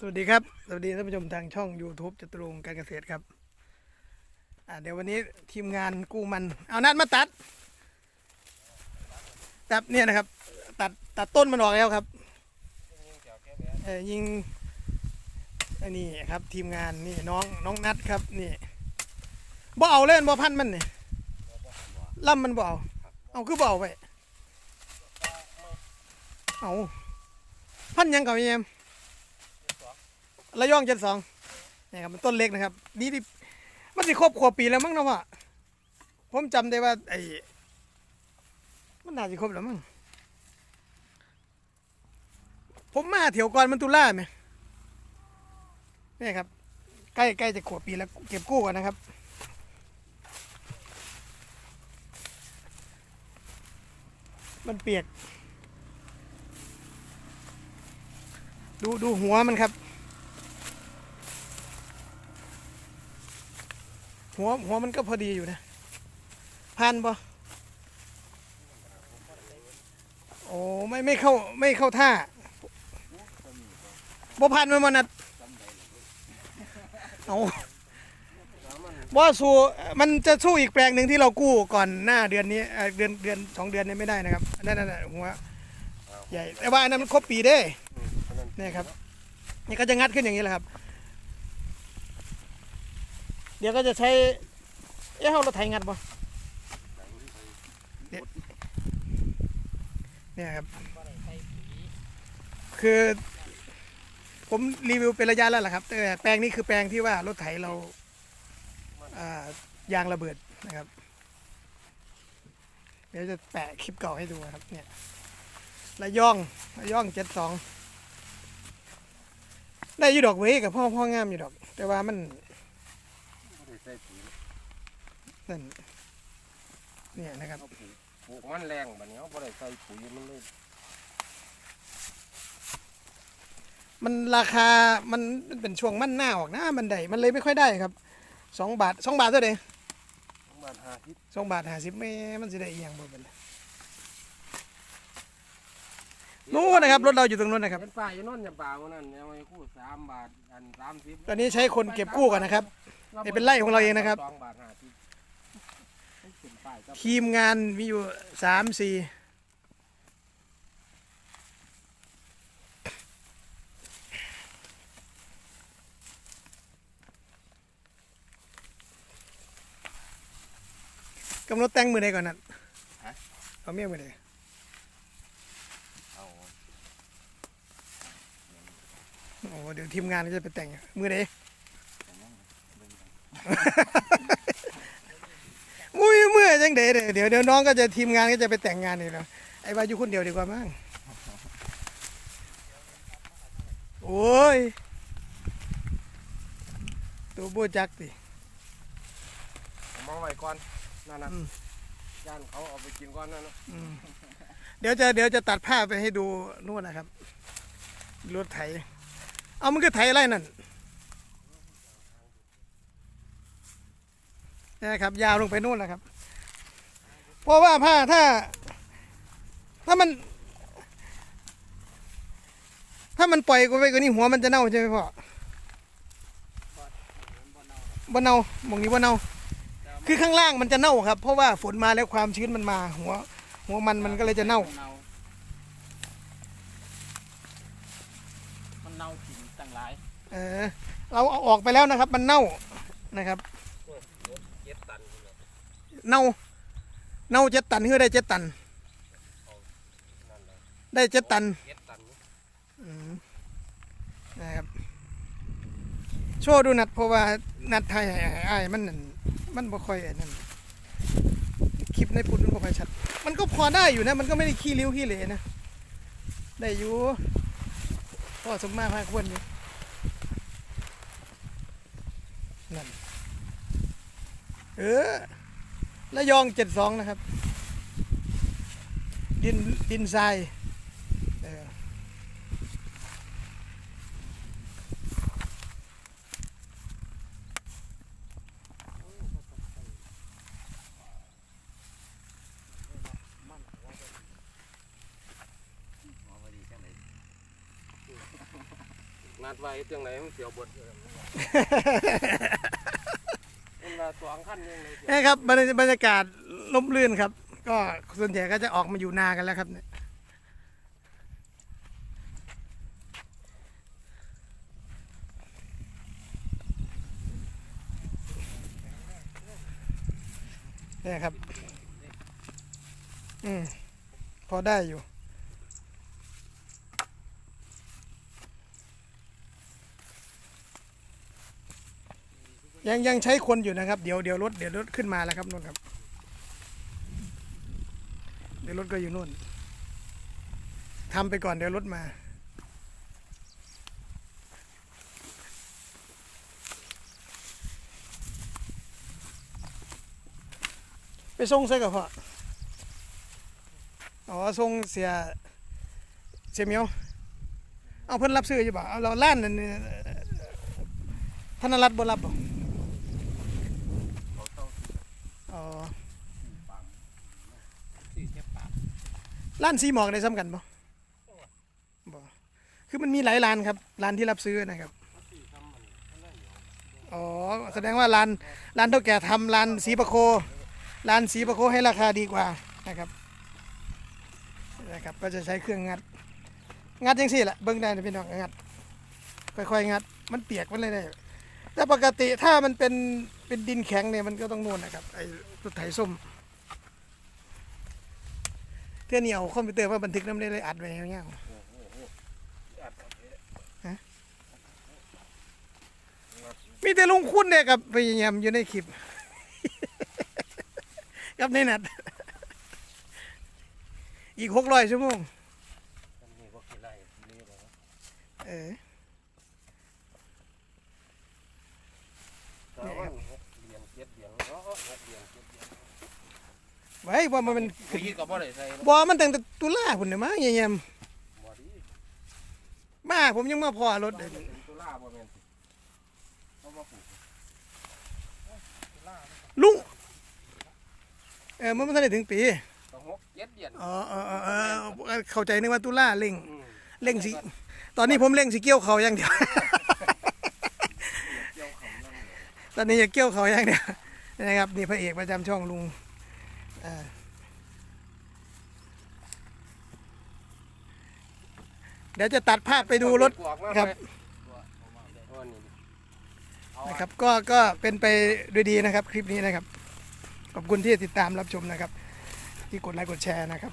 สวัสดีครับ สวัสดีท่านผู้ชมทางช่อง YouTube จตุรงการเกษตรครับ อ่าเดี๋ยววันนี้ทีมงานกู้มัน เอานัดมาตัด ตัดเนี่ยนะครับ ตัดตัดต้นมันออกแล้วครับเออยิงอันนี้ครับ ทีมงานนี่น้องน้องนัดครับนี่บ่เอาเล่นบ่พันมันนี่ล่ำมันบ่เอาเอาคือบ่เอาไปเอาพันยังเก่าเยี่ยม ระยองเจ็ดสองนี่ครับมันต้นเล็กนะครับ นี่ที่มันสิครบขวบปีแล้วมั้งนะพ่อผมจำได้ว่าไอ้มันน่าจะครบแล้วมั้งผมมาเถียวก่อนมันตุล่าไหมนี่ครับ ใกล้ใกล้จะขวบปีแล้วเก็บกู้ก่อนนะครับมันเปียก ดูดูหัวมันครับ หัวหัวมันก็พอดีอยู่นะพันปะโอ้ไม่ไม่เข้าไม่เข้าท่าบ่พันมันมันนัดเอาว่าสู้มันจะสู้อีกแปลงหนึ่งที่เรากู้ก่อนหน้าเดือนนี้เอ่อเดือนเดือนสองเดือนนี้ไม่ได้นะครับอันนั่นน่ะหัวใหญ่แต่ว่าอันนั้นมันครบปีเด้เนี่ยครับนี่ก็จะงัดขึ้นอย่างนี้แหละครับ เดี๋ยวก็จะใช้ เอ๊ะเอารถไถงัดบ่เนี่ยเนี่ยครับ คือผมรีวิวเป็นระยะแล้วล่ะครับ แต่แปลงนี้คือแปลงที่ว่ารถไถเราอ่ายางระเบิดนะครับ เดี๋ยวจะแปะคลิปเก่าให้ดูนะครับ เนี่ยระย่องระย่องเจ็ดสอง ได้อยู่ดอกเว้ยกับพ่อพ่องามอยู่ดอก แต่ว่ามัน นั่นเนี่ยนะครับปลูกมันแรงบัดนี้เขาบ่ได้ใส่ปุ๋ยมันเลยมันราคามันเป็นช่วงมันหน้าออกนะมันได้มันเลยไม่ค่อยได้ครับสองบาทสองบาทเท่าไหร่บาทห้าสิบสองบาทห้าสิบไม่มันจะได้อีกอย่างบ่เป็น นู้นนะครับรถเราอยู่ตรงนู้นนะครับ เป็นป้ายอยู่โนนอย่าป่ามันนั่นยังไงคู่สามบาทอันสามสิบตอนนี้ใช้คนเก็บกู้กันนะครับ นี่เป็นไร่ของเราเองนะครับ สองบาทห้าสิบเป็นป้ายครับทีมงานมีอยู่สามสี่กำหนดแต่งมือใดก่อนนั่นเอาเมียมือใด เอา โอ้เดี๋ยวทีมงานก็จะไปแต่งมือใดมุ้ยเมื่อจังเด๋เดี๋ยวเดี๋ยวเดี๋ยวน้องก็จะทีมงานก็จะไปแต่งงานนี่แล้วไอ้วาอยู่คนเดียวดีกว่ามั้งโอ้ยตัวบูจักติเอามาไว้ก่อนนั่นนะอืมย่านเขาเอาไปกินก่อนนั่นนะอืมเดี๋ยวจะเดี๋ยวจะตัดภาพไปให้ดูนู่นนะครับรถไถ เอามันก็ไถอะไรนั่นนะครับ ยาวลงไปนู่นนะครับ เพราะว่าผ้าถ้า ถ้ามัน ถ้ามันปล่อยกูไปกว่านี้หัวมันจะเน่าใช่ไหมพ่อบ่เน่ามองนี้บ่เน่าคือข้างล่างมันจะเน่าครับ เพราะว่าฝนมาแล้วความชื้นมันมา หัว หัวมันมันก็เลยจะเน่า มันเน่ากินตั้ งหลายเออเราเอาออกไปแล้วนะครับ มันเน่านะครับ เจ็ดตันพุ่นน่ะเน่า เน่าเจ็ดตันเพื่อได้เจ็ดตัน นั่นแหละได้เจ็ดตันเจ็ดตันอืมนะครับโชว์ดูนัดเพราะว่านัดไทยไอ้ไอ้ายมันนั่นมันบ่ค่อยไอ้นั่นคลิปในปุ่นมันบ่ค่อยชัด มันก็พอได้อยู่นะ มันก็ไม่ได้ขี้ริ้วขี้เหร่นะ ได้อยู่พ่อสมมาพาควรอยู่ นั่นเออระยองเจ็ดสองนะครับ ดินดินทรายเออ หมอพอดีจังเลยนัดไว้จังไหนมันเสียวบดเออมันมาสองขั้นยังเลยเสียวนี่ครับบรรยบรรยากาศล่มรื่นครับ ก็ส่วนใหญ่ก็จะออกมาอยู่นากันแล้วครับเนี่ยเนี่ยครับ อืม พอได้อยู่ ยังยังใช้คนอยู่นะครับ เดี๋ยวเดี๋ยวรถเดี๋ยวรถขึ้นมาแล้วครับนู่นครับ เดี๋ยวรถก็อยู่นู่นทำไปก่อนเดี๋ยวรถมาไปส่งใส่กับพ่ออ๋อส่งเสียเสียเมียว เอาเพิ่นรับซื้ออยู่บ่เอาเราล้านนั่นนี่ธนรัฐบ่รับบ่ เขาเศร้า อ๋อ ปังสี่เจ็บปาก ร้านซีหมอกได้ซ้ำกันบ่บ่คือมันมีหลายร้านครับร้านที่รับซื้อนะครับอ๋อแสดงว่าร้านร้านเท่าแก่ทำร้านสีประโคร้านสีประโคให้ราคาดีกว่านะครับนะครับก็จะใช้เครื่องงัด งัดยังสี่แหละเบิ้งได้นะพี่น้องงัด ค่อยๆงัด มันเปียกมันเลยได้แต่ปกติถ้ามันเป็นเป็นดินแข็งเนี่ยมันก็ต้องนู่นนะครับไอ้รถไถส้ม เที่ยนี่เอาคอมพิวเตอร์มาบันทึกน้ำได้เลยอัดไว้อย่างเงี้ยฮะมีแต่ลุงคุณเนี่ยกับพยายามอยู่ในคลิป กับในนัด อีกหกร้อยชั่วโมงเออเหรียญเจ็ดเหรียญเนาะเหรียญเจ็ดเหรียญ ไว้ว่ามันขี้ก็บ่ได้ใส่เนาะบอมันตั้งแต่ตุลาพุ่นเนี่ยมาเยี่ยมบ่ดีๆมาผมยังมาพอรถเลยเป็นตุลาบ่แม่นสิเขาบ่ปลูกลุงเออมันไม่ทันได้ถึงปีต้องหกเจ็ดเหรียญอ๋อเออเออเออเข้าใจนึกว่าตุลาเร่งอืมเร่งสิตอนนี้ผมเร่งสิเกี่ยวเขาอย่างเดียวเกี่ยวขำนั่นเลยตอนนี้จะเกี่ยวเขาอย่างเดียวนะครับนี่พระเอกประจำช่องลุง เอ่อเดี๋ยวจะตัดภาพไปดูรถครับเอาอันนี้ดิเอาอันนะครับ ก็ก็เป็นไปด้วยดีนะครับ คลิปนี้นะครับ ขอบคุณที่ติดตามรับชมนะครับ ที่กดไลค์กดแชร์นะครับ